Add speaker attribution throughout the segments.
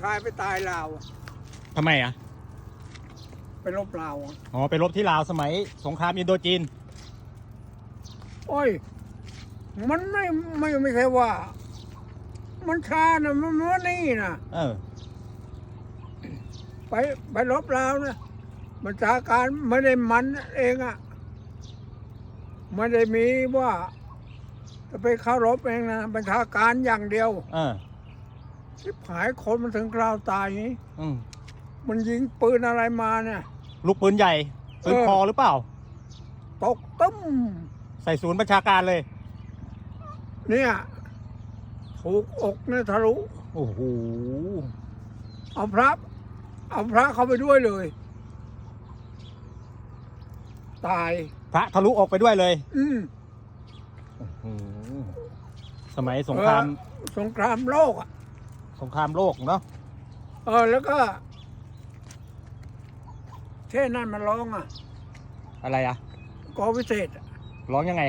Speaker 1: ชายไปตายลาว
Speaker 2: ทำไมอะ
Speaker 1: ไปรบลาวอะ
Speaker 2: อ๋อ ไปรบที่ลาวสมัยสงครามอินโดจีน
Speaker 1: โอ้ย มันไม่ไม่ไม่ใช่ว่า มันช้านะมันมันนี่นะ
Speaker 2: เออ
Speaker 1: ไปไปรบลาวนะบัญชาการไม่ได้มันเองอะไม่ได้มีว่า จะไปเข้ารบเองนะบัญชาการอย่างเดียว
Speaker 2: เออ
Speaker 1: ชิบหายคนมันถึงคราวตายอย่างนี้
Speaker 2: อืม
Speaker 1: มันยิงปืนอะไรมาเนี่ย
Speaker 2: ลูกปืนใหญ่ปืน
Speaker 1: เออ
Speaker 2: คอหรือเปล่า
Speaker 1: ตกตึ้ม
Speaker 2: ใส่ศูนย์ประชาการเลย
Speaker 1: เนี่ย ถูกอกเนี่ยทะลุ
Speaker 2: โอ้โห
Speaker 1: เอาพระ เอาพระเข้าไปด้วยเลย ตาย
Speaker 2: พระทะลุออกไปด้วยเลย
Speaker 1: อืม
Speaker 2: อืมสมัยสงคราม
Speaker 1: เออสงครามโลกอะ
Speaker 2: สงครามโลกเนาะ
Speaker 1: เออแล้วก็เท่นั่นมันร้องอะ
Speaker 2: อะไรอะ
Speaker 1: กอวิเศษ
Speaker 2: ร้องยังไง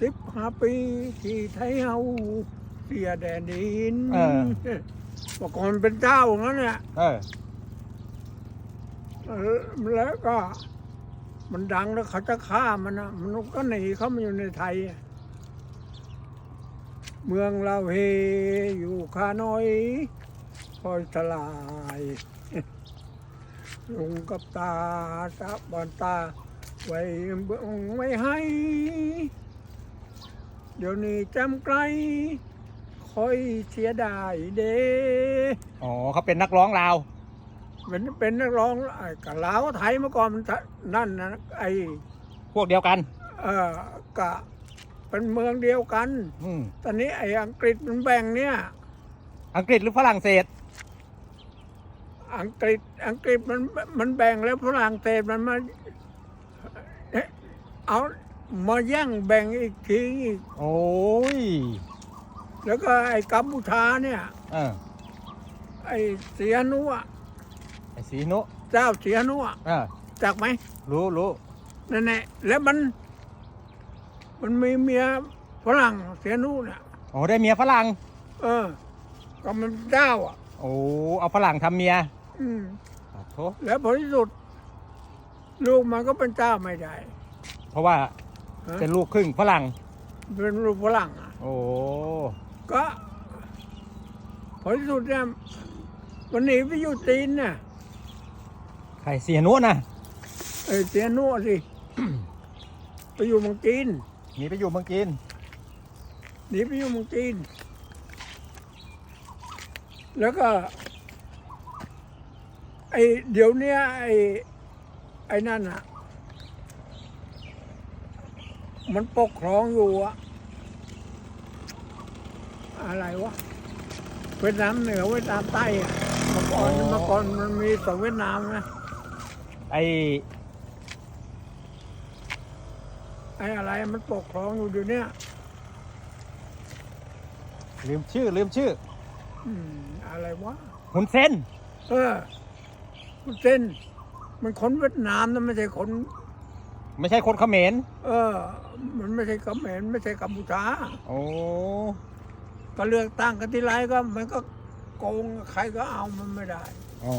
Speaker 1: สิบห้าปีที่ไทยเฮาเสียแดนดิน
Speaker 2: เออ
Speaker 1: เมื่อก่อนเป็นเจ้าอย่างนั้นเนี่ย
Speaker 2: เออ
Speaker 1: เออแล้วก็ มันดังแล้วเขาจะฆ่ามันนะมันก็หนีเข้ามาอยู่ในไทยอะ เมืองเราเฮอยู่ข้าน้อยคอยสลายลุงกับตาตาบอนตา ไว้เบื้องไว้ให้ เดี๋ยวนี้จำไกลคอยเสียดายเด้
Speaker 2: อ๋อเขาเป็นนักร้องลาว
Speaker 1: เป็นเป็นนักร้องไอ้กับลาวไทยเมื่อก่อนมันทะนั่นนะไอ้
Speaker 2: พวกเดียวกัน
Speaker 1: เออกะ เป็นเมืองเดียวกัน
Speaker 2: อืม
Speaker 1: ตอนนี้ไอ้อังกฤษมันแบ่งเนี่ย
Speaker 2: อังกฤษหรือฝรั่งเศส
Speaker 1: อังกฤษอังกฤษมันมันแบ่งแล้วฝรั่งเศสมันมาเอ๊ะเอามาแย่งแบ่งอีกทีอีก
Speaker 2: โอ้ย
Speaker 1: แล้วก็ไอ้กัมพูชาเนี่ย
Speaker 2: เออ
Speaker 1: ไอ้เสียนุอะ
Speaker 2: ไอ้สีนุ
Speaker 1: เจ้าเสียนุอะ
Speaker 2: เออ
Speaker 1: จักไหม
Speaker 2: รู้รู้
Speaker 1: นั่นแหละแล้วมัน มันมีเมียฝรั่งเสียนุเนี่ย
Speaker 2: โอ้ได้เมียฝรั่ง
Speaker 1: เออ ก็มันเจ้าอะ
Speaker 2: โอ้เอาฝรั่งทำเมีย
Speaker 1: อืม
Speaker 2: ขอโทษ
Speaker 1: แล้วผลที่สุด ลูกมันก็เป็นเจ้าไม่ได้
Speaker 2: เพราะว่า
Speaker 1: ฮะ
Speaker 2: เป็นลูกครึ่งฝรั่ง
Speaker 1: เป็นลูกฝรั่งอะ
Speaker 2: โอ้
Speaker 1: ก็ผลที่สุดเนี่ยมันหนีไปอยู่จีนเนี่ย
Speaker 2: ใครเสียนุนะ
Speaker 1: ไอ้เสียนุสิ ไปอยู่เมืองจีน
Speaker 2: หนีไปอยู่เมืองจีน
Speaker 1: หนีไปอยู่เมืองจีน แล้วก็ ไอ้เดี๋ยวเนี้ยไอ้ไอ้นั่นอะมันปกครองอยู่อะอะไรวะเวียดนามเหนือเวียดนามใต้อะเมื่อก่อน
Speaker 2: อ๋อ
Speaker 1: เมื่อก่อนมันมีสองเวียดนามนะ
Speaker 2: ไอ
Speaker 1: ไอ้อะไรมันปกครองอยู่เดี๋ยวเนี้ย
Speaker 2: ลืมชื่อลืมชื่อ
Speaker 1: อืมอะไรวะ
Speaker 2: ฮุนเส้น
Speaker 1: เออคุณเส้นมันคนเวียดนามนะไม่ใช่คน
Speaker 2: ไม่ใช่คนเขมร
Speaker 1: เออ มันไม่ใช่เขมรไม่ใช่กัมพูชา
Speaker 2: โอ้
Speaker 1: ก็เลือกตั้งกันทีไรก็มันก็โกงใครก็เอามันไม่ได้
Speaker 2: อ๋อ